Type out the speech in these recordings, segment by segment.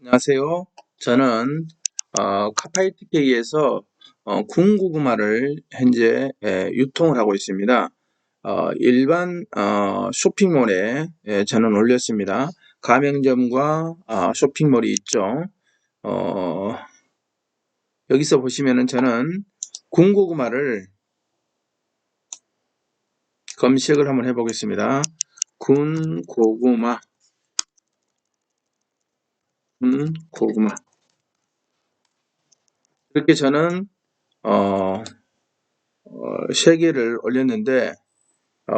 안녕하세요. 저는 어, 카파이티케이에서 어, 군고구마를 현재 예, 유통을 하고 있습니다. 어, 일반 어, 쇼핑몰에 예, 저는 올렸습니다. 가맹점과 아, 쇼핑몰이 있죠. 어, 여기서 보시면은 저는 군고구마를 검색을 한번 해보겠습니다. 군고구마 군 고구마 이렇게 저는 어, 어, 세 개를 올렸는데 어,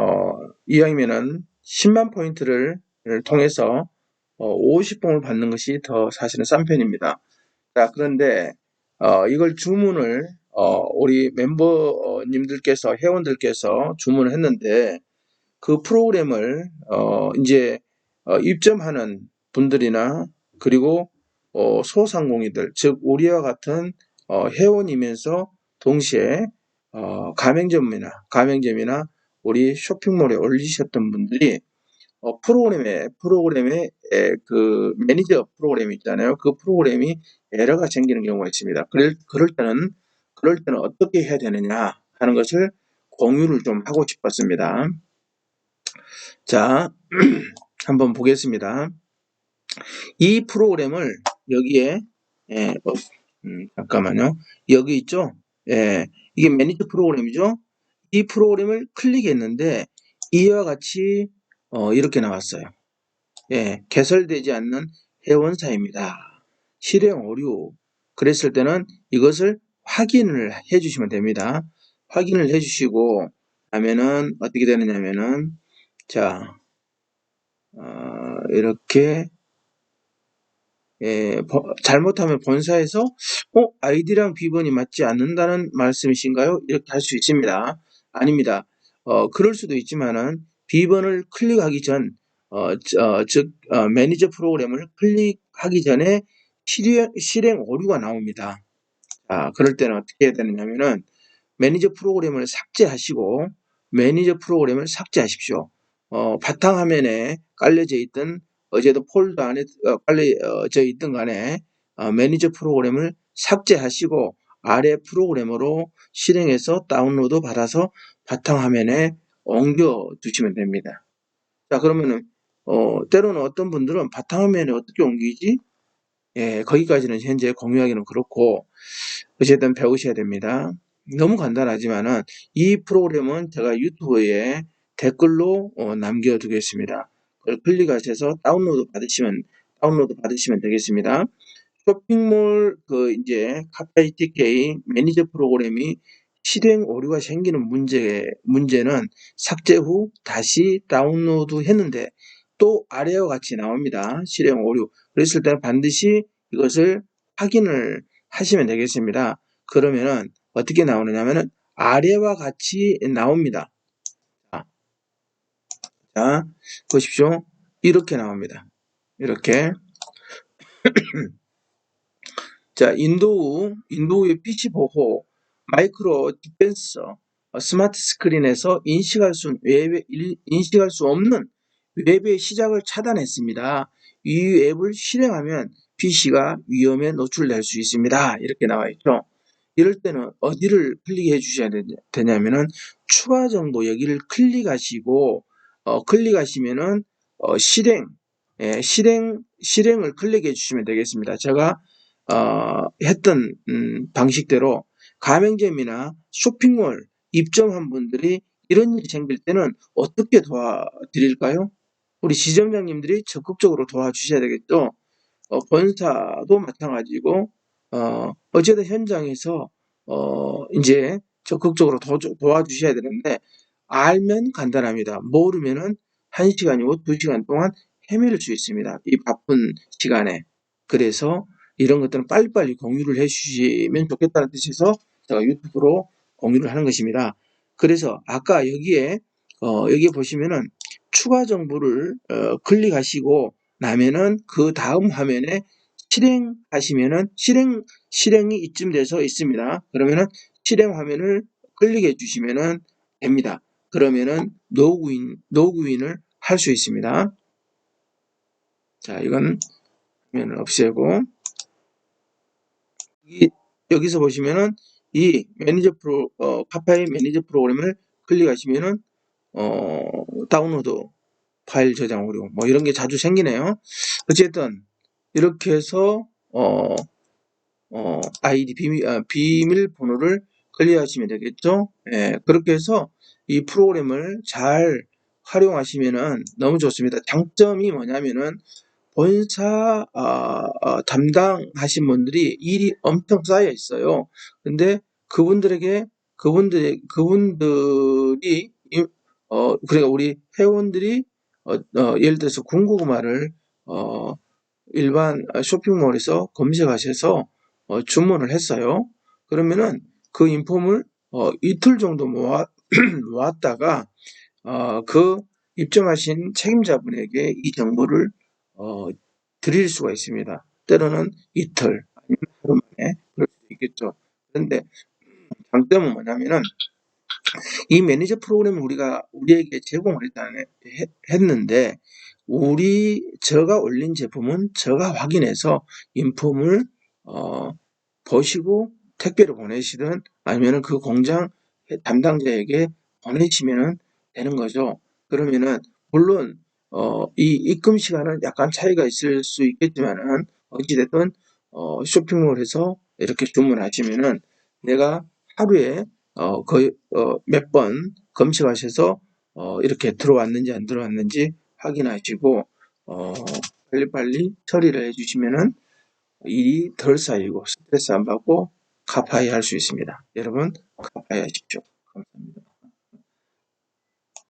이왕이면은 10만 포인트를 통해서 어, 50봉을 받는 것이 더 사실은 싼 편입니다. 자, 그런데 어, 이걸 주문을 어, 우리 멤버님들께서 회원들께서 주문을 했는데 그 프로그램을 어, 이제 어, 입점하는 분들이나 그리고 어, 소상공인들 즉 우리와 같은 어, 회원이면서 동시에 어, 가맹점이나 가맹점이나 우리 쇼핑몰에 올리셨던 분들이 어, 프로그램에 프로그램에 에, 그 매니저 프로그램이 있잖아요. 그 프로그램이 에러가 생기는 경우가 있습니다. 그럴, 그럴 때는 그럴 때는 어떻게 해야 되느냐 하는 것을 공유를 좀 하고 싶었습니다. 자, 한번 보겠습니다. 이 프로그램을 여기에 예, 어, 음, 잠깐만요. 여기 있죠? 예, 이게 매니저 프로그램이죠? 이 프로그램을 클릭했는데 이와 같이 어, 이렇게 나왔어요. 예, 개설되지 않는 회원사입니다. 실행 오류. 그랬을 때는 이것을 확인을 해주시면 됩니다. 확인을 해주시고 하면은 어떻게 되느냐면은 자 어, 이렇게 예, 잘못하면 본사에서 어, 아이디랑 비번이 맞지 않는다는 말씀이신가요? 이렇게 할 수 있습니다. 아닙니다. 어, 그럴 수도 있지만은 비번을 클릭하기 전, 어, 어, 즉 어, 매니저 프로그램을 클릭하기 전에 실행, 실행 오류가 나옵니다. 아, 그럴 때는 어떻게 해야 되느냐면은 매니저 프로그램을 삭제하시고 매니저 프로그램을 삭제하십시오. 어, 바탕화면에 깔려져 있던 어제도 폴더 안에 어, 깔려져 있던 간에 어, 매니저 프로그램을 삭제하시고 아래 프로그램으로 실행해서 다운로드 받아서 바탕화면에 옮겨 두시면 됩니다. 자 그러면은 어, 때로는 어떤 분들은 바탕화면에 어떻게 옮기지? 예, 거기까지는 현재 공유하기는 그렇고 어쨌든 배우셔야 됩니다. 너무 간단하지만은 이 프로그램은 제가 유튜브에 댓글로 어, 남겨두겠습니다. 클릭하셔서 다운로드 받으시면 다운로드 받으시면 되겠습니다. 쇼핑몰 그 이제 카페이티케이 매니저 프로그램이 실행 오류가 생기는 문제 문제는 삭제 후 다시 다운로드 했는데 또 아래와 같이 나옵니다. 실행 오류. 그랬을 때는 반드시 이것을 확인을 하시면 되겠습니다. 그러면은 어떻게 나오느냐면은 아래와 같이 나옵니다. 자, 보십시오. 이렇게 나옵니다. 이렇게. 자, 인도우, 인도우의 PC 보호, 마이크로 디펜서, 어, 스마트 스크린에서 인식할 수, 웹, 인식할 수 없는 웹의 시작을 차단했습니다. 이 앱을 실행하면 PC가 위험에 노출될 수 있습니다. 이렇게 나와 있죠. 이럴 때는 어디를 클릭해 주셔야 되냐면은 추가 정보 여기를 클릭하시고 어, 클릭하시면은 어, 실행, 예, 실행, 실행을 클릭해 주시면 되겠습니다. 제가 어, 했던 음, 방식대로 가맹점이나 쇼핑몰 입점한 분들이 이런 일이 생길 때는 어떻게 도와드릴까요? 우리 지점장님들이 적극적으로 도와주셔야 되겠죠. 어, 본사도 마찬가지고 어, 어쨌든 현장에서 어, 이제 적극적으로 도, 도와주셔야 되는데 알면 간단합니다. 모르면은 1시간이고 2시간 동안 헤매를 수 있습니다. 이 바쁜 시간에. 그래서 이런 것들은 빨리빨리 공유를 해주시면 좋겠다는 뜻에서 제가 유튜브로 공유를 하는 것입니다. 그래서 아까 여기에 어, 여기 보시면은 추가 정보를 어, 클릭하시고 나면은 그 다음 화면에 실행하시면은 실행 실행이 이쯤 돼서 있습니다. 그러면은 실행 화면을 클릭해 주시면은 됩니다. 그러면은 로그인, 로그인을 할 수 있습니다. 자, 이건 화면을 없애고 이, 여기서 보시면은 이 매니저 프로 어, 카파의 매니저 프로그램을 클릭하시면은 어, 다운로드 파일 저장 오류 뭐 이런 게 자주 생기네요. 어쨌든 이렇게 해서 어, 어, 아이디 비밀, 아, 비밀번호를 클리어하시면 되겠죠. 예, 그렇게 해서 이 프로그램을 잘 활용하시면은 너무 좋습니다. 장점이 뭐냐면은 본사 아, 아, 담당하신 분들이 일이 엄청 쌓여 있어요. 근데 그분들에게 그분들의 그분들이 이- 어 그러니까 우리 회원들이 어, 어, 예를 들어서 군고구마를 어, 일반 쇼핑몰에서 검색하셔서 어, 주문을 했어요. 그러면은 그 인폼을 어, 이틀 정도 모아, 모았다가 어, 그 입점하신 책임자분에게 이 정보를 어, 드릴 수가 있습니다. 때로는 이틀 아니면 하루 만에 그럴 수도 있겠죠. 그런데 장점은 뭐냐면은 이 매니저 프로그램을 우리가 우리에게 제공을 했는데 우리 저가 올린 제품은 저가 확인해서 인폼을 어, 보시고 택배로 보내시든 아니면은 그 공장 담당자에게 보내시면은 되는 거죠. 그러면은 물론 어, 이 입금 시간은 약간 차이가 있을 수 있겠지만은 어찌됐든 어, 쇼핑몰에서 이렇게 주문하시면은 내가 하루에 어, 거의 어, 몇 번 검색하셔서 어, 이렇게 들어왔는지 안 들어왔는지 확인하시고 어, 빨리빨리 처리를 해주시면은 일이 덜 쌓이고 스트레스 안 받고 카파이 할수 있습니다. 여러분 카파이 하십시오. 감사합니다.